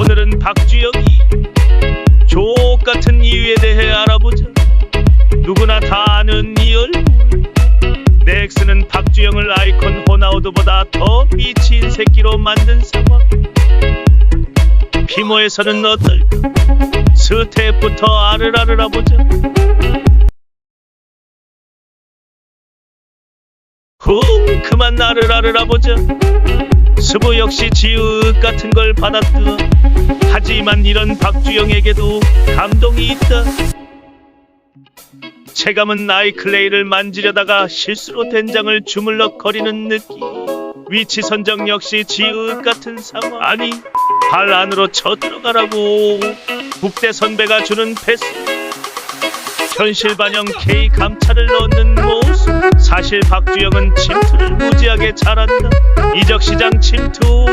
오늘은 박주영이 조옥 같은 이유에 대해 알아보자. 누구나 다 아는 이 얼굴. 넥스는 박주영을 아이콘 호나우드보다 더 미친 새끼로 만든 상황. 피모에서는 어떨까? 스텝부터 알을 알아보자. 후 그만 나를 알아보자. 스부 역시 지읒 같은 걸 받았다. 하지만 이런 박주영에게도 감동이 있다. 체감은 나이클레이를 만지려다가 실수로 된장을 주물럭거리는 느낌. 위치 선정 역시 지읒 같은 상황. 아니, 발 안으로 쳐 들어가라고. 국대 선배가 주는 패스. 현실 반영 K 감차를 넣는 모습. 사실 박주영은 침투를 무지하게 잘한다. 이적 시장 침투.